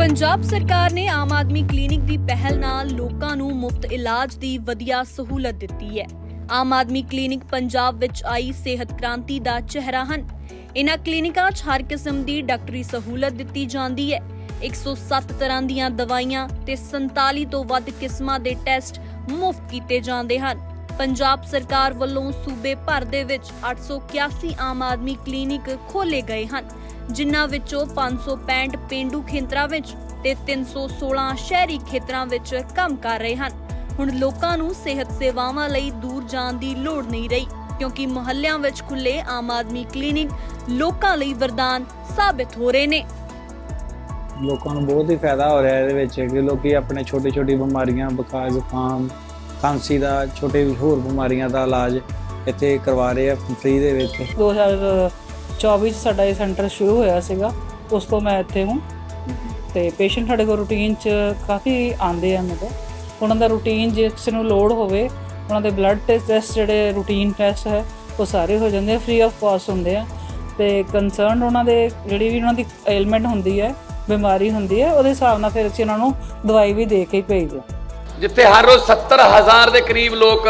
ਪੰਜਾਬ ਸਰਕਾਰ ਨੇ ਆਮ ਆਦਮੀ ਕਲੀਨਿਕ ਦੀ ਪਹਿਲ ਨਾਲ ਲੋਕਾਂ ਨੂੰ ਮੁਫਤ ਇਲਾਜ ਦੀ ਵਧੀਆ ਸਹੂਲਤ ਦਿੱਤੀ ਹੈ। ਆਮ ਆਦਮੀ ਕਲੀਨਿਕ ਪੰਜਾਬ ਵਿੱਚ ਆਈ ਸਿਹਤ ਕ੍ਰਾਂਤੀ ਦਾ ਚਿਹਰਾ ਹਨ। ਇਨ੍ਹਾਂ ਕਲੀਨਿਕਾਂ 'ਚ ਹਰ ਕਿਸਮ ਦੀ ਡਾਕਟਰੀ ਸਹੂਲਤ ਦਿੱਤੀ ਜਾਂਦੀ ਹੈ। 107 ਤਰ੍ਹਾਂ ਦੀਆਂ ਦਵਾਈਆਂ ਤੇ 47 ਤੋਂ ਵੱਧ ਕਿਸਮਾਂ ਦੇ ਟੈਸਟ ਮੁਫਤ ਕੀਤੇ ਜਾਂਦੇ ਹਨ। ਪੰਜਾਬ ਸਰਕਾਰ ਵੱਲੋਂ ਸੂਬੇ ਭਰ ਦੇ ਵਿੱਚ 881 ਆਮ ਆਦਮੀ ਕਲੀਨਿਕ ਖੋਲੇ ਗਏ ਹਨ। ਜਿਨ੍ਹਾਂ ਵਿੱਚੋਂ 565 ਪਿੰਡੂ ਖੇਤਰਾਂ ਵਿੱਚ ਤੇ 316 ਸ਼ਹਿਰੀ ਖੇਤਰਾਂ ਵਿੱਚ ਕੰਮ ਕਰ ਰਹੇ ਹਨ। ਹੁਣ ਲੋਕਾਂ ਨੂੰ ਸਿਹਤ ਸੇਵਾਵਾਂ ਲਈ ਦੂਰ ਜਾਣ ਦੀ ਲੋੜ ਨਹੀਂ ਰਹੀ ਕਿਉਂਕਿ ਮੁਹੱਲਿਆਂ ਵਿੱਚ ਖੁੱਲੇ ਆਮ ਆਦਮੀ ਕਲੀਨਿਕ ਲੋਕਾਂ ਲਈ ਵਰਦਾਨ ਸਾਬਤ ਹੋ ਰਹੇ ਨੇ। ਲੋਕਾਂ ਨੂੰ ਬਹੁਤ ਹੀ ਫਾਇਦਾ ਹੋ ਰਿਹਾ ਇਹਦੇ ਵਿੱਚ ਕਿ ਲੋਕੀ ਆਪਣੇ ਛੋਟੇ ਛੋਟੀ ਬਿਮਾਰੀਆਂ ਬੁਖਾਰ ਜ਼ੁਕਾਮ ਖਾਂਸੀ ਦਾ ਛੋਟੇ ਹੋਰ ਬਿਮਾਰੀਆਂ ਦਾ ਇਲਾਜ ਇੱਥੇ ਕਰਵਾ ਰਹੇ ਆ ਫ੍ਰੀ ਦੇ ਵਿੱਚ। 24 ਸਾਡਾ ਇਹ ਸੈਂਟਰ ਸ਼ੁਰੂ ਹੋਇਆ ਸੀਗਾ, ਉਸ ਤੋਂ ਮੈਂ ਇੱਥੇ ਹੂੰ। ਤੇ ਪੇਸ਼ੈਂਟ ਸਾਡੇ ਕੋਲ ਰੂਟੀਨ 'ਚ ਕਾਫੀ ਆਉਂਦੇ ਆ ਮਤਲਬ ਉਹਨਾਂ ਦਾ ਰੂਟੀਨ ਜੇ ਕਿਸੇ ਨੂੰ ਲੋੜ ਹੋਵੇ, ਉਹਨਾਂ ਦੇ ਬਲੱਡ ਟੈਸਟ ਜਿਹੜੇ ਰੂਟੀਨ ਟੈਸਟ ਹੈ, ਉਹ ਸਾਰੇ ਹੋ ਜਾਂਦੇ ਆ ਫ੍ਰੀ ਆਫ ਕਾਸਟ ਹੁੰਦੇ ਆ। ਤੇ ਕਨਸਰਨ ਉਹਨਾਂ ਦੇ ਜਿਹੜੀ ਵੀ ਉਹਨਾਂ ਦੀ ਐਲਮੈਂਟ ਹੁੰਦੀ ਹੈ, ਬਿਮਾਰੀ ਹੁੰਦੀ ਹੈ, ਉਹਦੇ ਹਿਸਾਬ ਨਾਲ ਫਿਰ ਅਸੀਂ ਉਹਨਾਂ ਨੂੰ ਦਵਾਈ ਵੀ ਦੇ ਕੇ ਭੇਜਦੇ ਜਿੱਥੇ ਹਰ ਰੋਜ਼ 70000 ਦੇ ਕਰੀਬ ਲੋਕ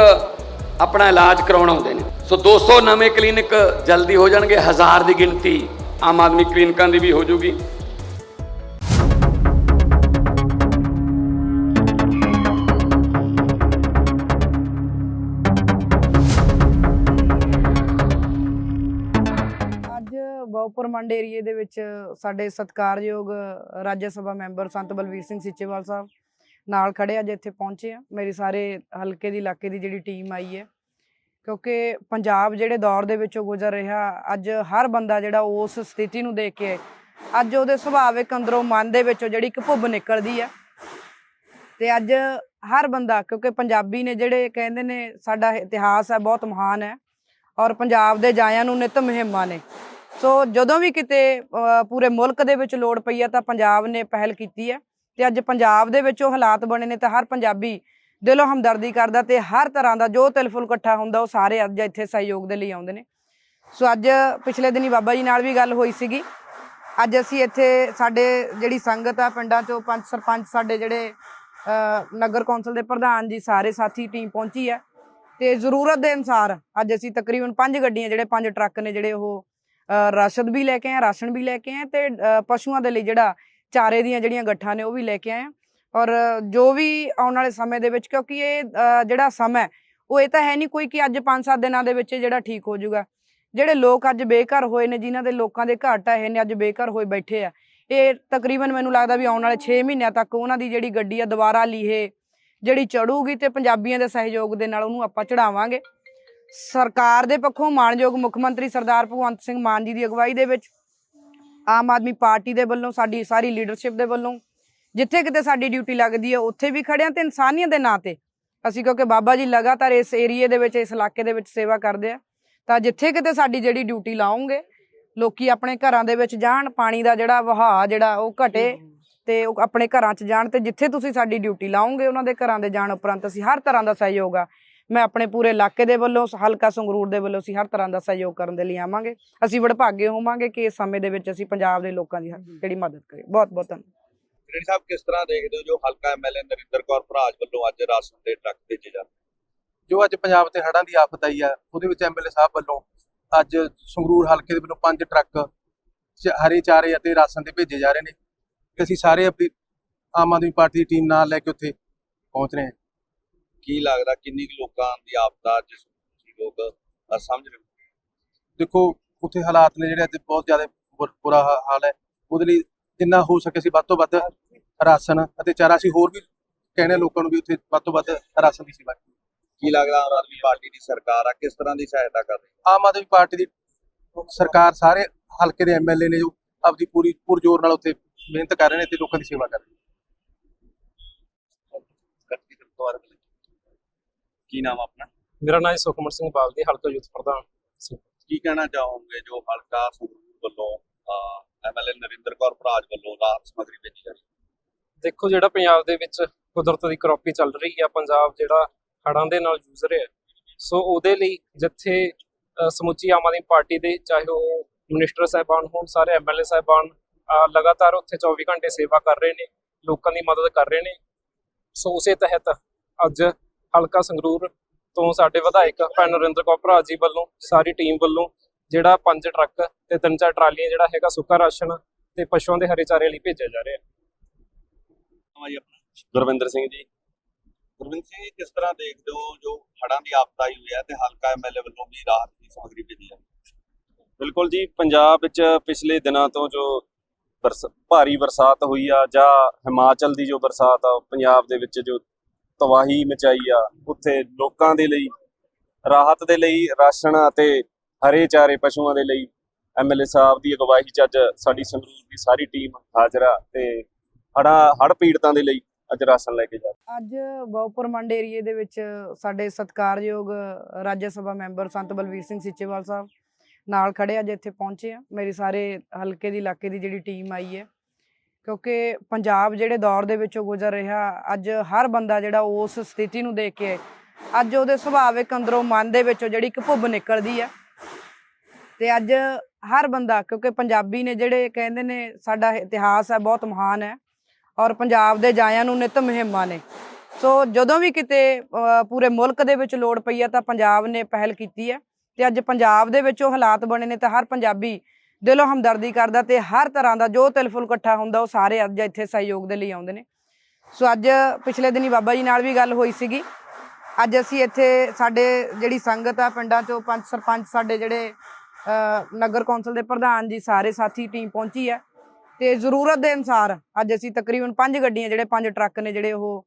ਆਪਣਾ ਇਲਾਜ ਕਰਾਉਣ ਆਉਂਦੇ ਨੇ। ਸੋ 200 ਨਵੇਂ ਕਲੀਨਿਕ ਜਲਦੀ ਹੋ ਜਾਣਗੇ, ਹਜ਼ਾਰ ਦੀ ਗਿਣਤੀ ਆਮ ਆਦਮੀ ਕਲੀਨਿਕਾਂ ਦੀ ਵੀ ਹੋ ਜੂਗੀ। ਅੱਜ ਬਹੁਪੁਰ ਮੰਡ ਏਰੀਏ ਦੇ ਵਿੱਚ ਸਾਡੇ ਸਤਿਕਾਰਯੋਗ ਰਾਜ ਸਭਾ ਮੈਂਬਰ ਸੰਤ ਬਲਵੀਰ ਸਿੰਘ ਸਿੱਚੇਵਾਲ ਸਾਹਿਬ ਨਾਲ ਖੜੇ ਅੱਜ ਇੱਥੇ ਪਹੁੰਚੇ ਆ। ਮੇਰੀ ਸਾਰੇ ਹਲਕੇ ਦੀ, ਇਲਾਕੇ ਦੀ ਜਿਹੜੀ ਟੀਮ ਆਈ ਹੈ ਕਿਉਂਕਿ ਪੰਜਾਬ ਜਿਹੜੇ ਦੌਰ ਦੇ ਵਿੱਚੋਂ ਗੁਜ਼ਰ ਰਿਹਾ ਅੱਜ ਹਰ ਬੰਦਾ ਜਿਹੜਾ ਉਸ ਸਥਿਤੀ ਨੂੰ ਦੇਖ ਕੇ ਅੱਜ ਉਹਦੇ ਸੁਭਾਵਿਕ ਅੰਦਰੋਂ ਮਨ ਦੇ ਵਿੱਚੋਂ ਜਿਹੜੀ ਇੱਕ ਭੁੱਬ ਨਿਕਲਦੀ ਹੈ ਤੇ ਅੱਜ ਹਰ ਬੰਦਾ ਕਿਉਂਕਿ ਪੰਜਾਬੀ ਨੇ ਜਿਹੜੇ ਕਹਿੰਦੇ ਨੇ ਸਾਡਾ ਇਤਿਹਾਸ ਹੈ ਬਹੁਤ ਮਹਾਨ ਹੈ ਔਰ ਪੰਜਾਬ ਦੇ ਜਾਇਆਂ ਨੂੰ ਨਿਤ ਮੁਹਿੰਮਾਂ ਨੇ। ਸੋ ਜਦੋਂ ਵੀ ਕਿਤੇ ਅਹ, ਪੂਰੇ ਮੁਲਕ ਦੇ ਵਿੱਚ ਲੋੜ ਪਈ ਹੈ ਤਾਂ ਪੰਜਾਬ ਨੇ ਪਹਿਲ ਕੀਤੀ ਹੈ ਤੇ ਅੱਜ ਪੰਜਾਬ ਦੇ ਵਿੱਚ ਉਹ ਹਾਲਾਤ ਬਣੇ ਨੇ ਤਾਂ ਹਰ ਪੰਜਾਬੀ ਦਿਲੋਂ ਹਮਦਰਦੀ ਕਰਦਾ ਤੇ ਹਰ ਤਰ੍ਹਾਂ ਦਾ ਜੋ ਤਿਲਫੁਲ ਇਕੱਠਾ ਹੁੰਦਾ ਉਹ ਸਾਰੇ ਅੱਜ ਇੱਥੇ ਸਹਿਯੋਗ ਦੇ ਲਈ ਆਉਂਦੇ ਨੇ। ਸੋ ਅੱਜ ਪਿਛਲੇ ਦਿਨੀ ਬਾਬਾ ਜੀ ਨਾਲ ਵੀ ਗੱਲ ਹੋਈ ਸੀਗੀ। ਅੱਜ ਅਸੀਂ ਇੱਥੇ ਸਾਡੇ ਜਿਹੜੀ ਸੰਗਤ ਆ ਪਿੰਡਾਂ ਚੋਂ ਪੰਜ ਸਰਪੰਚ ਸਾਡੇ ਜਿਹੜੇ ਨਗਰ ਕੌਂਸਲ ਦੇ ਪ੍ਰਧਾਨ ਜੀ ਸਾਰੇ ਸਾਥੀ ਟੀਮ ਪਹੁੰਚੀ ਹੈ ਤੇ ਜ਼ਰੂਰਤ ਦੇ ਅਨਸਾਰ ਅੱਜ ਅਸੀਂ ਤਕਰੀਬਨ ਪੰਜ ਗੱਡੀਆਂ ਜਿਹੜੇ ਪੰਜ ਟਰੱਕ ਨੇ ਜਿਹੜੇ ਉਹ ਅਹ, ਵੀ ਲੈ ਕੇ ਆਏ ਰਾਸ਼ਨ ਵੀ ਲੈ ਕੇ ਆਏ ਤੇ ਪਸ਼ੂਆਂ ਦੇ ਲਈ ਜਿਹੜਾ ਚਾਰੇ ਦੀਆਂ ਜਿਹੜੀਆਂ ਗੱਠਾਂ ਨੇ ਉਹ ਵੀ ਲੈ ਕੇ ਆਏ ਹਾਂ। ਔਰ ਜੋ ਵੀ ਆਉਣ ਵਾਲੇ ਸਮੇਂ ਦੇ ਵਿੱਚ, ਕਿਉਂਕਿ ਇਹ ਜਿਹੜਾ ਸਮਾਂ ਉਹ ਇਹ ਤਾਂ ਹੈ ਨਹੀਂ ਕੋਈ ਕਿ ਅੱਜ 5-7 ਦਿਨਾਂ ਦੇ ਵਿੱਚ ਇਹ ਜਿਹੜਾ ਠੀਕ ਹੋ ਜਾਊਗਾ। ਜਿਹੜੇ ਲੋਕ ਅੱਜ ਬੇਘਰ ਹੋਏ ਨੇ, ਜਿਨ੍ਹਾਂ ਦੇ ਲੋਕਾਂ ਦੇ ਘਰ ਢਾਹੇ ਨੇ ਅੱਜ ਬੇਘਰ ਹੋਏ ਬੈਠੇ ਆ, ਇਹ ਤਕਰੀਬਨ ਮੈਨੂੰ ਲੱਗਦਾ ਵੀ ਆਉਣ ਵਾਲੇ 6 ਮਹੀਨਿਆਂ ਤੱਕ ਉਹਨਾਂ ਦੀ ਜਿਹੜੀ ਗੱਡੀ ਆ, ਦੁਬਾਰਾ ਲੀਹੇ, ਜਿਹੜੀ ਚੜੂਗੀ ਤੇ ਪੰਜਾਬੀਆਂ ਦੇ ਸਹਿਯੋਗ ਦੇ ਨਾਲ ਉਹਨੂੰ ਆਪਾਂ ਚੜਾਵਾਂਗੇ। ਸਰਕਾਰ ਦੇ ਪੱਖੋਂ ਮਾਨਯੋਗ ਮੁੱਖ ਮੰਤਰੀ ਸਰਦਾਰ ਭਗਵੰਤ ਸਿੰਘ ਮਾਨ ਜੀ ਦੀ ਅਗਵਾਈ ਦੇ ਵਿੱਚ, ਆਮ ਆਦਮੀ ਪਾਰਟੀ ਦੇ ਵੱਲੋਂ ਸਾਡੀ ਸਾਰੀ ਲੀਡਰਸ਼ਿਪ ਦੇ ਵੱਲੋਂ ਜਿੱਥੇ ਕਿਤੇ ਸਾਡੀ ਡਿਊਟੀ ਲੱਗਦੀ ਹੈ ਉੱਥੇ ਵੀ ਖੜਿਆਂ ਤੇ ਇਨਸਾਨੀਅਤ ਦੇ ਨਾਂ ਤੇ। ਅਸੀਂ ਕਿਉਂਕਿ ਬਾਬਾ ਜੀ ਲਗਾਤਾਰ ਇਸ ਏਰੀਏ ਦੇ ਵਿੱਚ ਇਸ ਇਲਾਕੇ ਦੇ ਵਿੱਚ ਸੇਵਾ ਕਰਦੇ ਆ। ਤਾਂ ਜਿੱਥੇ ਕਿਤੇ ਸਾਡੀ ਜਿਹੜੀ ਡਿਊਟੀ ਲਾਉਂਗੇ ਲੋਕੀ ਆਪਣੇ ਘਰਾਂ ਦੇ ਵਿੱਚ ਜਾਣ ਪਾਣੀ ਦਾ ਜਿਹੜਾ ਵਹਾਅ ਜਿਹੜਾ ਉਹ ਘਟੇ ਤੇ ਉਹ ਆਪਣੇ ਘਰਾਂ 'ਚ ਜਾਣ ਤੇ ਜਿੱਥੇ ਤੁਸੀਂ ਸਾਡੀ ਡਿਊਟੀ ਲਾਉਂਗੇ ਉਹਨਾਂ ਦੇ ਘਰਾਂ ਦੇ ਜਾਣ ਉਪਰੰਤ ਅਸੀਂ ਹਰ ਤਰ੍ਹਾਂ ਦਾ ਸਹਿਯੋਗ ਆ। ਮੈਂ ਆਪਣੇ ਪੂਰੇ ਇਲਾਕੇ ਦੇ ਵੱਲੋਂ ਹਲਕਾ ਸੰਗਰੂਰ ਦੇ ਵੱਲੋਂ ਅਸੀਂ ਹਰ ਤਰ੍ਹਾਂ ਦਾ ਸਹਿਯੋਗ ਕਰਨ ਦੇ ਲਈ ਆਵਾਂਗੇ। ਅਸੀਂ ਵਡਭਾਗੇ ਹੋਵਾਂਗੇ ਕਿ ਇਸ ਸਮੇਂ ਦੇ ਵਿੱਚ ਅਸੀਂ ਪੰਜਾਬ ਦੇ ਲੋਕਾਂ ਦੀ ਜਿਹੜੀ ਮਦਦ ਕਰੀਏ ਬਹੁਤ ਬਹੁਤ ਧੰਨਵਾਦ। ਗ੍ਰੇਡ ਸਾਹਿਬ ਕਿਸ ਤਰ੍ਹਾਂ ਦੇਖਦੇ ਹੋ ਜੋ ਹਲਕਾ ਐਮਐਲਏ ਨਰਿੰਦਰ ਕੌਰ ਭਰਾਜ ਵੱਲੋਂ ਅੱਜ ਰਾਸ਼ਨ ਦੇ ਟਰੱਕ ਭੇਜੇ ਜਾਂਦੇ ਜੋ ਅੱਜ ਪੰਜਾਬ ਤੇ ਹੜ੍ਹਾਂ ਦੀ ਆਫਤ ਆਈ ਆ ਉਹਦੇ ਵਿੱਚ ਐਮਐਲਏ ਸਾਹਿਬ ਵੱਲੋਂ ਅੱਜ ਸੰਗਰੂਰ ਹਲਕੇ ਦੇ ਵੱਲੋਂ ਪੰਜ ਟਰੱਕ ਹਰੇ ਚਾਰੇ ਅਤੇ ਰਾਸ਼ਨ ਦੇ ਭੇਜੇ ਜਾ ਰਹੇ ਨੇ। ਤੇ ਅਸੀਂ ਸਾਰੇ ਆਪਣੀ ਆਮ ਆਦਮੀ ਪਾਰਟੀ ਦੀ ਟੀਮ ਨਾਲ ਲੈ ਕੇ ਉੱਥੇ ਪਹੁੰਚ ਰਹੇ ਹਾਂ। ਕੀ ਲੱਗਦਾ ਕਿੰਨੀ ਕੁ ਲੋਕਾਂ ਦੀ ਅੱਜ ਤੁਸੀਂ ਲੋਕ ਸਮਝ ਰਹੇ ਦੇਖੋ ਉੱਥੇ ਹਾਲਾਤ ਨੇ ਜਿਹੜੇ ਅੱਜ ਬਹੁਤ ਜ਼ਿਆਦਾ ਬੁਰ- ਹਾਲ ਹੈ। ਉਹਦੇ ਲਈ ਜਿੰਨਾ ਹੋ ਸਕੇ ਅਸੀਂ ਵੱਧ ਤੋਂ ਵੱਧ ਰਾਸ਼ਨ ਅਤੇ ਚਾਰਾ ਅਸੀਂ ਹੋਰ ਵੀ ਕਹਿੰਦੇ ਲੋਕਾਂ ਨੂੰ ਵੀ ਉੱਥੇ ਵੱਧ ਤੋਂ ਵੱਧ ਰਾਸ਼ਨ ਦੀ ਸੇਵਾ ਕਰੀਏ। ਕੀ ਲੱਗਦਾ ਆਮ ਆਦਮੀ ਪਾਰਟੀ ਦੀ ਸਰਕਾਰ ਆ ਕਿਸ ਤਰ੍ਹਾਂ ਦੀ ਸਹਾਇਤਾ ਕਰ ਰਹੀ ਆਮ ਆਦਮੀ ਪਾਰਟੀ ਦੀ ਸਰਕਾਰ ਸਾਰੇ ਹਲਕੇ ਦੇ ਐਮਐਲਏ ਨੇ ਜੋ ਆਪਦੀ ਪੂਰੀ ਪੁਰਜੋਰ ਨਾਲ ਉੱਥੇ ਮਿਹਨਤ ਕਰ ਰਹੇ ਨੇ ਤੇ ਲੋਕਾਂ ਦੀ ਸੇਵਾ ਕਰ ਰਹੇ ਨੇ। ਕੀ ਨਾਮ ਆਪਣਾ? ਮੇਰਾ ਨਾਮ ਸੁਖਮਨ ਸਿੰਘ ਬਾਲਦੀ ਹਲਕਾ ਯੂਥ ਪ੍ਰਧਾਨ। ਕੀ ਕਹਿਣਾ ਚਾਹੋਗੇ ਜੋ ਹਲਕਾ ਸੰਗਰੂਰ ਵੱਲੋਂ ਐਮਐਲਏ ਨਰਿੰਦਰ ਕੌਰ ਭਰਾਜ ਵੱਲੋਂ ਰਾਹਤ ਸਮਗਰੀ ਭੇਜੀ ਜਾ ਰਹੀ ਹੈ? ਦੇਖੋ ਜਿਹੜਾ ਪੰਜਾਬ ਦੇ ਵਿੱਚ ਕੁਦਰਤ ਦੀ ਕਰੋਪੀ ਚੱਲ ਰਹੀ ਆ, ਪੰਜਾਬ ਜਿਹੜਾ ਹੜ੍ਹਾਂ ਦੇ ਨਾਲ ਜੂਝ ਰਿਹਾ ਸੋ ਉਹਦੇ ਲਈ ਜਿੱਥੇ ਸਮੁੱਚੀ ਆਮ ਆਦਮੀ ਪਾਰਟੀ ਦੇ ਚਾਹੇ ਉਹ ਮਿਨਿਸਟਰ ਸਾਹਿਬਾਨ ਹੋਣ, ਸਾਰੇ ਐਮਐਲਏ ਸਾਹਿਬਾਨ ਲਗਾਤਾਰ ਉੱਥੇ 24 ਘੰਟੇ ਸੇਵਾ ਕਰ ਰਹੇ ਨੇ, ਲੋਕਾਂ ਦੀ ਮਦਦ ਕਰ ਰਹੇ ਨੇ, ਸੋ ਉਸੇ ਤਹਿਤ ਅੱਜ ਹਲਕਾ ਸੰਗਰੂਰ ਤੋਂ ਸਾਡੇ ਵਿਧਾਇਕ ਭੈਣ ਨਰਿੰਦਰ ਕੌਰ ਭਰਾ ਜੀ ਵੱਲੋਂ, ਸਾਰੀ ਟੀਮ ਵੱਲੋਂ ਜਿਹੜਾ ਪੰਜ ਟਰੱਕ ਤੇ ਤਿੰਨ ਚਾਰ ਟਰਾਲੀਆਂ ਜਿਹੜਾ ਹੈਗਾ ਸੁੱਕਾ ਰਾਸ਼ਨ ਤੇ ਪਸ਼ੂਆਂ ਦੇ ਹਰੇ ਚਾਰੇ ਲਈ ਭੇਜਿਆ ਜਾ ਰਿਹਾ ਨਾਮ ਹੈ ਜੀ ਆਪਣਾ। ਗੁਰਵਿੰਦਰ ਸਿੰਘ ਜੀ। ਗੁਰਵਿੰਦਰ ਸਿੰਘ ਜੀ, ਕਿਸ ਤਰ੍ਹਾਂ ਦੇਖਦੇ ਹੋ ਜੋ ਹੜ੍ਹਾਂ ਦੀ ਆਫਤ ਆਈ ਹੋਈ ਹੈ ਤੇ ਹਲਕਾ ਐਮਐਲਏ ਵੱਲੋਂ ਵੀ ਰਾਹਤ ਦੀ ਸਮੱਗਰੀ ਭੇਜੀ ਜਾਂਦੀ ਹੈ? ਬਿਲਕੁਲ ਜੀ, ਪੰਜਾਬ ਵਿੱਚ ਪਿਛਲੇ ਦਿਨਾਂ ਤੋਂ ਜੋ ਭਾਰੀ ਬਰਸਾਤ ਹੋਈ ਆ ਜਾਂ ਹਿਮਾਚਲ ਦੀ ਜੋ ਬਰਸਾਤ ਆ ਪੰਜਾਬ ਦੇ ਵਿੱਚ ਜੋ ਤਬਾਹੀ ਮਚਾਈ ਆ, ਉੱਥੇ ਲੋਕਾਂ ਦੇ ਲਈ ਰਾਹਤ ਦੇ ਲਈ ਰਾਸ਼ਨ ਅਤੇ ਹਰੇ ਚਾਰੇ ਪਸ਼ੂਆਂ ਦੇ ਲਈ ਐਮਐਲਏ ਸਾਹਿਬ ਦੀ ਅਗਵਾਈ 'ਚ ਅੱਜ ਸਾਡੀ ਸੰਗਰੂਰ ਦੀ ਸਾਰੀ ਟੀਮ ਹਾਜ਼ਰ ਆ ਤੇ ਹੜ੍ਹਾਂ ਹੜ੍ਹ ਪੀੜਤਾਂ ਦੇ ਲਈ ਅੱਜ ਰਾਸ਼ਨ ਲੈ ਕੇ ਜਾ ਅੱਜ ਬਹੁਪੁਰ ਮੰਡ ਏਰੀਏ ਦੇ ਵਿੱਚ ਸਾਡੇ ਸਤਿਕਾਰਯੋਗ ਰਾਜ ਸਭਾ ਮੈਂਬਰ ਸੰਤ ਬਲਵੀਰ ਸਿੰਘ ਸਿੱਚੇਵਾਲ ਸਾਹਿਬ ਨਾਲ ਖੜੇ ਅੱਜ ਇੱਥੇ ਪਹੁੰਚੇ ਆ। ਮੇਰੀ ਸਾਰੇ ਹਲਕੇ ਦੀ, ਇਲਾਕੇ ਦੀ ਜਿਹੜੀ ਟੀਮ ਆਈ ਹੈ। ਕਿਉਂਕਿ ਪੰਜਾਬ ਜਿਹੜੇ ਦੌਰ ਦੇ ਵਿੱਚੋਂ ਗੁਜ਼ਰ ਰਿਹਾ, ਅੱਜ ਹਰ ਬੰਦਾ ਜਿਹੜਾ ਉਸ ਸਥਿਤੀ ਨੂੰ ਦੇਖ ਕੇ, ਅੱਜ ਉਹਦੇ ਸੁਭਾਵਿਕ ਅੰਦਰੋਂ ਮਨ ਦੇ ਵਿੱਚੋਂ ਜਿਹੜੀ ਇੱਕ ਭੁੱਬ ਨਿਕਲਦੀ ਹੈ ਤੇ ਅੱਜ ਹਰ ਬੰਦਾ, ਕਿਉਂਕਿ ਪੰਜਾਬੀ ਨੇ ਜਿਹੜੇ ਕਹਿੰਦੇ ਨੇ, ਸਾਡਾ ਇਤਿਹਾਸ ਹੈ, ਬਹੁਤ ਮਹਾਨ ਹੈ। ਔਰ ਪੰਜਾਬ ਦੇ ਜਾਇਆਂ ਨੂੰ ਨਿਤ ਮੁਹਿੰਮਾਂ ਨੇ। ਸੋ ਜਦੋਂ ਵੀ ਕਿਤੇ ਪੂਰੇ ਮੁਲਕ ਦੇ ਵਿੱਚ ਲੋੜ ਪਈ ਹੈ ਤਾਂ ਪੰਜਾਬ ਨੇ ਪਹਿਲ ਕੀਤੀ ਹੈ ਤੇ ਅੱਜ ਪੰਜਾਬ ਦੇ ਵਿੱਚ ਉਹ ਹਾਲਾਤ ਬਣੇ ਨੇ ਤਾਂ ਹਰ ਪੰਜਾਬੀ ਦਿਲੋਂ ਹਮਦਰਦੀ ਕਰਦਾ ਤੇ ਹਰ ਤਰ੍ਹਾਂ ਦਾ ਜੋ ਤਿਲਫੁਲ ਇਕੱਠਾ ਹੁੰਦਾ ਉਹ ਸਾਰੇ ਅੱਜ ਇੱਥੇ ਸਹਿਯੋਗ ਦੇ ਲਈ ਆਉਂਦੇ ਨੇ। ਸੋ ਅੱਜ ਪਿਛਲੇ ਦਿਨੀ ਬਾਬਾ ਜੀ ਨਾਲ ਵੀ ਗੱਲ ਹੋਈ ਸੀਗੀ। ਅੱਜ ਅਸੀਂ ਇੱਥੇ ਸਾਡੇ ਜਿਹੜੀ ਸੰਗਤ ਆ ਪਿੰਡਾਂ ਚੋਂ ਪੰਜ ਸਰਪੰਚ ਸਾਡੇ ਜਿਹੜੇ ਨਗਰ ਕੌਂਸਲ ਦੇ ਪ੍ਰਧਾਨ ਜੀ, ਸਾਰੇ ਸਾਥੀ, ਟੀਮ ਪਹੁੰਚੀ ਹੈ ਤੇ ਜ਼ਰੂਰਤ ਦੇ ਅਨਸਾਰ ਅੱਜ ਅਸੀਂ ਤਕਰੀਬਨ ਪੰਜ ਗੱਡੀਆਂ, ਜਿਹੜੇ ਪੰਜ ਟਰੱਕ ਨੇ ਜਿਹੜੇ ਉਹ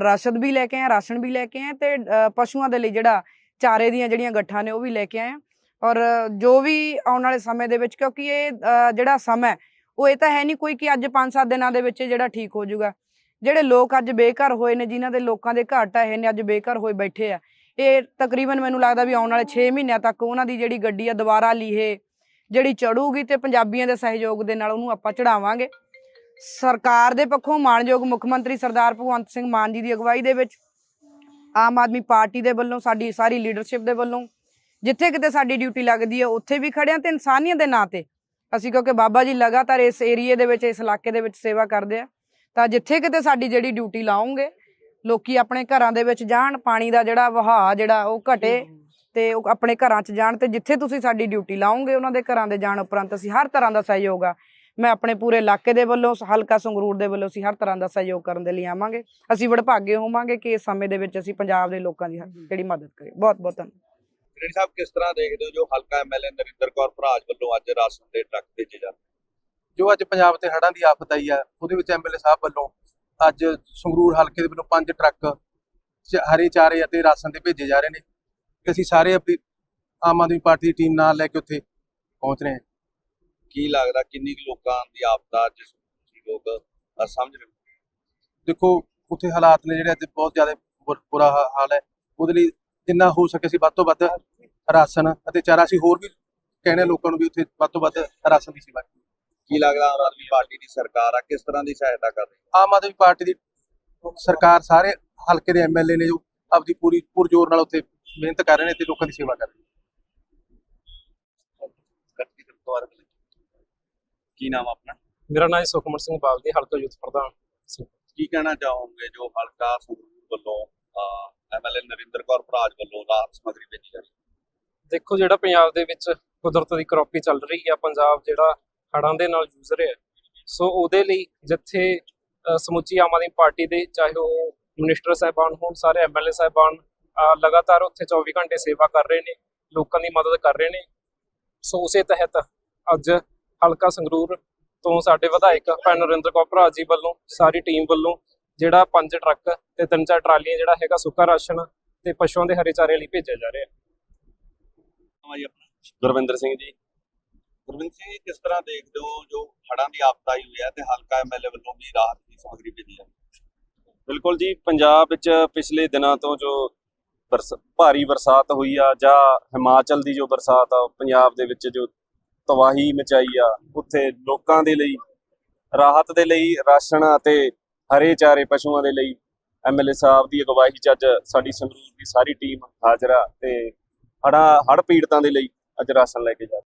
ਰਾਸ਼ਨ ਵੀ ਲੈ ਕੇ ਆਏ, ਰਾਸ਼ਨ ਵੀ ਲੈ ਕੇ ਆਏ ਤੇ ਪਸ਼ੂਆਂ ਦੇ ਲਈ ਜਿਹੜਾ ਚਾਰੇ ਦੀਆਂ ਜਿਹੜੀਆਂ ਗੱਠਾਂ ਨੇ ਉਹ ਵੀ ਲੈ ਕੇ ਆਏ ਹਾਂ। ਔਰ ਜੋ ਵੀ ਆਉਣ ਵਾਲੇ ਸਮੇਂ ਦੇ ਵਿੱਚ, ਕਿਉਂਕਿ ਇਹ ਜਿਹੜਾ ਸਮਾਂ ਉਹ ਇਹ ਤਾਂ ਹੈ ਨਹੀਂ ਕੋਈ ਕਿ ਅੱਜ 5-7 ਦਿਨਾਂ ਦੇ ਵਿੱਚ ਇਹ ਜਿਹੜਾ ਠੀਕ ਹੋ ਜਾਊਗਾ ਜਿਹੜੇ ਲੋਕ ਅੱਜ ਬੇਘਰ ਹੋਏ ਨੇ, ਜਿਨ੍ਹਾਂ ਦੇ ਲੋਕਾਂ ਦੇ ਘਰ ਢਾਹੇ ਨੇ ਅੱਜ ਬੇਘਰ ਹੋਏ ਬੈਠੇ ਆ, ਇਹ ਤਕਰੀਬਨ ਮੈਨੂੰ ਲੱਗਦਾ ਵੀ ਆਉਣ ਵਾਲੇ 6 ਮਹੀਨਿਆਂ ਤੱਕ ਉਹਨਾਂ ਦੀ ਜਿਹੜੀ ਗੱਡੀ ਆ, ਦੁਬਾਰਾ ਲੀਹੇ ਜਿਹੜੀ ਚੜੂਗੀ ਤੇ ਪੰਜਾਬੀਆਂ ਦੇ ਸਹਿਯੋਗ ਦੇ ਨਾਲ ਉਹਨੂੰ ਆਪਾਂ ਚੜਾਵਾਂਗੇ। ਸਰਕਾਰ ਦੇ ਪੱਖੋਂ ਮਾਨਯੋਗ ਮੁੱਖ ਮੰਤਰੀ ਸਰਦਾਰ ਭਗਵੰਤ ਸਿੰਘ ਮਾਨ ਜੀ ਦੀ ਅਗਵਾਈ ਦੇ ਵਿੱਚ ਆਮ ਆਦਮੀ ਪਾਰਟੀ ਦੇ ਵੱਲੋਂ, ਸਾਡੀ ਸਾਰੀ ਲੀਡਰਸ਼ਿਪ ਦੇ ਵੱਲੋਂ, ਜਿੱਥੇ ਕਿਤੇ ਸਾਡੀ ਡਿਊਟੀ ਲੱਗਦੀ ਹੈ ਉੱਥੇ ਵੀ ਖੜਿਆਂ ਤੇ ਇਨਸਾਨੀਅਤ ਦੇ ਨਾਂ ਤੇ। ਅਸੀਂ ਕਿਉਂਕਿ ਬਾਬਾ ਜੀ ਲਗਾਤਾਰ ਇਸ ਏਰੀਏ ਦੇ ਵਿੱਚ, ਇਸ ਇਲਾਕੇ ਦੇ ਵਿੱਚ ਸੇਵਾ ਕਰਦੇ ਆ, ਤਾਂ ਜਿੱਥੇ ਕਿਤੇ ਸਾਡੀ ਜਿਹੜੀ ਡਿਊਟੀ ਲਾਉਂਗੇ, ਲੋਕੀ ਆਪਣੇ ਘਰਾਂ ਦੇ ਵਿੱਚ ਜਾਣ, ਪਾਣੀ ਦਾ ਜਿਹੜਾ ਵਹਾਅ ਜਿਹੜਾ ਉਹ ਘਟੇ। ਤੇ ਉਹ ਆਪਣੇ ਘਰਾਂ 'ਚ ਜਾਣ ਤੇ ਜਿੱਥੇ ਤੁਸੀਂ ਸਾਡੀ ਡਿਊਟੀ ਲਾਉਂਗੇ ਉਹਨਾਂ ਦੇ ਘਰਾਂ ਦੇ ਜਾਣ ਉਪਰੰਤ ਅਸੀਂ ਹਰ ਤਰ੍ਹਾਂ ਦਾ ਸਹਿਯੋਗ ਆ। ਮੈਂ ਆਪਣੇ ਪੂਰੇ ਇਲਾਕੇ ਦੇ ਵੱਲੋਂ ਹਲਕਾ ਸੰਗਰੂਰ ਦੇ ਵੱਲੋਂ ਅਸੀਂ ਹਰ ਤਰ੍ਹਾਂ ਦਾ ਸਹਿਯੋਗ ਕਰਨ ਦੇ ਲਈ ਆਵਾਂਗੇ। ਅਸੀਂ ਵਡਭਾਗੇ ਹੋਵਾਂਗੇ ਕਿ ਇਸ ਸਮੇਂ ਦੇ ਵਿੱਚ ਅਸੀਂ ਪੰਜਾਬ ਦੇ ਲੋਕਾਂ ਦੀ ਜਿਹੜੀ ਮਦਦ ਕਰੀਏ ਬਹੁਤ ਬਹੁਤ ਧੰਨਵਾਦ। ਜਿਹੜੀ ਸਾਹਿਬ ਕਿਸ ਤਰ੍ਹਾਂ ਦੇਖਦੇ ਹੋ ਜੋ ਹਲਕਾ ਐਮਐਲਏ ਨਰਿੰਦਰ ਕੌਰ ਭਰਾਜ ਵੱਲੋਂ ਅੱਜ ਰਾਸ਼ਨ ਦੇ ਟਰੱਕ ਭੇਜੇ ਜਾਂਦੇ ਜੋ ਅੱਜ ਪੰਜਾਬ ਤੇ ਹੜ੍ਹਾਂ ਦੀ ਆਫਤ ਆਈ ਆ ਉਹਦੇ ਵਿੱਚ ਐਮਐਲਏ ਸਾਹਿਬ ਵੱਲੋਂ ਅੱਜ ਸੰਗਰੂਰ ਹਲਕੇ ਦੇ ਵੱਲੋਂ ਪੰਜ ਟਰੱਕ ਹਰੇ ਚਾਰੇ ਅਤੇ ਰਾਸ਼ਨ ਦੇ ਭੇਜੇ ਜਾ ਰਹੇ ਨੇ। ਤੇ ਅਸੀਂ ਸਾਰੇ ਆਪਣੀ ਆਮ ਆਦਮੀ ਪਾਰਟੀ ਦੀ ਟੀਮ ਨਾਲ ਲੈ ਕੇ ਉੱਥੇ ਪਹੁੰਚ ਰਹੇ ਹਾਂ। ਕੀ ਲੱਗਦਾ ਕਿੰਨੀ ਕੁ ਲੋਕਾਂ ਦੀ ਆਪਦਾ ਅੱਜ ਤੁਸੀਂ ਲੋਕ ਸਮਝ ਰਹੇ ਹੋ? ਦੇਖੋ ਉੱਥੇ ਹਾਲਾਤ ਨੇ ਜਿਹੜੇ ਅੱਜ ਬਹੁਤ ਜ਼ਿਆਦਾ ਬੁਰ- ਬੁਰਾ ਹਾ- ਹਾਲ ਹੈ। ਉਹਦੇ ਲਈ ਜਿੰਨਾ ਹੋ ਸਕੇ ਅਸੀਂ ਵੱਧ ਤੋਂ ਵੱਧ ਰਾਸ਼ਨ ਅਤੇ ਚਾਰਾ ਅਸੀਂ ਹੋਰ ਵੀ ਕਹਿੰਦੇ ਹਾਂ ਲੋਕਾਂ ਨੂੰ ਵੀ ਉੱਥੇ ਵੱਧ ਤੋਂ ਵੱਧ ਰਾਸ਼ਨ ਦੀ ਸੇਵਾ ਕਰੀਏ। ਕੀ ਲੱਗਦਾ ਆਮ ਆਦਮੀ ਪਾਰਟੀ ਦੀ ਸਰਕਾਰ ਆ ਕਿਸ ਤਰ੍ਹਾਂ ਦੀ ਸਹਾਇਤਾ ਕਰ ਰਹੀ ਹੈ? ਆਮ ਆਦਮੀ ਪਾਰਟੀ ਦੀ ਸਰਕਾਰ ਸਾਰੇ ਹਲਕੇ ਦੇ ਐਮਐਲਏ ਨੇ ਜੋ ਆਪਦੀ ਪੂਰੀ ਪੁਰਜੋਰ ਨਾਲ ਉੱਥੇ ਮਿਹਨਤ ਕਰ ਰਹੇ ਨੇ ਤੇ ਲੋਕਾਂ ਦੀ ਸੇਵਾ ਕਰ ਰਹੇ ਨੇ। ਕੀ ਨਾਮ ਆ ਆਪਣਾ? ਮੇਰਾ ਨਾਮ ਸੁਖਮਨ ਸਿੰਘ ਬਾਲਦੀ ਹਲਕਾ ਯੂਥ ਪ੍ਰਧਾਨ। ਕੀ ਕਹਿਣਾ ਚਾਹੋਗੇ ਜੋ ਹਲਕਾ ਸੰਗਰੂਰ ਵੱਲੋਂ ਐਮਐਲਏ ਨਰਿੰਦਰ ਕੌਰ ਭਰਾਜ ਵੱਲੋਂ ਰਾਹਤ ਸਮੱਗਰੀ ਭੇਜੀ ਜਾ ਰਹੀ? ਹੈ ਦੇਖੋ ਜਿਹੜਾ ਪੰਜਾਬ ਦੇ ਵਿੱਚ ਕੁਦਰਤ ਦੀ ਕਰੋਪੀ ਚੱਲ ਰਹੀ ਆ ਪੰਜਾਬ ਜਿਹੜਾ ਹੜ੍ਹਾਂ ਦੇ ਨਾਲ ਜੂਝ ਰਿਹਾ। ਸੋ ਉਹਦੇ ਲਈ ਜਿੱਥੇ ਸਮੁੱਚੀ ਆਮ ਆਦਮੀ ਪਾਰਟੀ ਦੇ ਚਾਹੇ ਉਹ ਮਿਨਿਸਟਰ ਸਾਹਿਬਾਨ ਹੋਣ ਸਾਰੇ ਐਮਐਲਏ ਸਾਹਿਬਾਨ ਲਗਾਤਾਰ ਉੱਥੇ 24 ਘੰਟੇ ਸੇਵਾ ਕਰ ਰਹੇ ਨੇ ਲੋਕਾਂ ਦੀ ਮਦਦ ਕਰ ਰਹੇ ਨੇ। ਸੋ ਉਸੇ ਤਹਿਤ ਅੱਜ ਹਲਕਾ ਸੰਗਰੂਰ ਤੋਂ ਸਾਡੇ ਵਿਧਾਇਕ ਭੈਣ ਨਰਿੰਦਰ ਕੌਰ ਭਰਾ ਜੀ ਵੱਲੋਂ ਸਾਰੀ ਟੀਮ ਵੱਲੋਂ ਜਿਹੜਾ ਪੰਜ ਟਰੱਕ ਤੇ ਤਿੰਨ ਚਾਰ ਟਰਾਲੀਆਂ ਜਿਹੜਾ ਹੈਗਾ ਸੁੱਕਾ ਰਾਸ਼ਨ ਤੇ ਪਸ਼ੂਆਂ ਦੇ ਹਰੇ ਚਾਰੇ ਲਈ ਭੇਜਿਆ ਜਾ ਰਿਹਾ ਆਪਣਾ? ਗੁਰਵਿੰਦਰ ਸਿੰਘ ਜੀ। ਗੁਰਵਿੰਦਰ ਸਿੰਘ ਜੀ ਕਿਸ ਤਰ੍ਹਾਂ ਦੇਖਦੇ ਹੋ ਜੋ ਹੜ੍ਹਾਂ ਦੀ ਆਫਤ ਆਈ ਹੋਈ ਹੈ ਤੇ ਹਲਕਾ ਐਮਐਲਏ ਵੱਲੋਂ ਵੀ ਰਾਹਤ ਦੀ ਸਮੱਗਰੀ ਭੇਜੀ ਜਾਂਦੀ ਹੈ? ਬਿਲਕੁਲ ਜੀ ਪੰਜਾਬ ਵਿੱਚ ਪਿਛਲੇ ਦਿਨਾਂ ਤੋਂ ਜੋ ਭਾਰੀ ਬਰਸਾਤ ਹੋਈ ਆ ਜਾਂ ਹਿਮਾਚਲ ਦੀ ਜੋ ਬਰਸਾਤ ਆ, ਪੰਜਾਬ ਦੇ ਵਿੱਚ ਜੋ ਤਬਾਹੀ ਮਚਾਈ ਆ, ਉੱਥੇ ਲੋਕਾਂ ਦੇ ਲਈ, ਰਾਹਤ ਦੇ ਲਈ ਰਾਸ਼ਨ ਅਤੇ ਹਰੇ ਚਾਰੇ ਪਸ਼ੂਆਂ ਦੇ ਲਈ ਐਮਐਲਏ ਸਾਹਿਬ ਦੀ ਅਗਵਾਈ 'ਚ ਅੱਜ ਸਾਡੀ ਸੰਗਰੂਰ ਦੀ ਸਾਰੀ ਟੀਮ ਹਾਜ਼ਰ ਆ ਤੇ ਹੜ੍ਹਾਂ, ਹੜ੍ਹ ਪੀੜਤਾਂ ਦੇ ਲਈ ਅੱਜ ਰਾਸ਼ਨ ਲੈ ਕੇ ਜਾ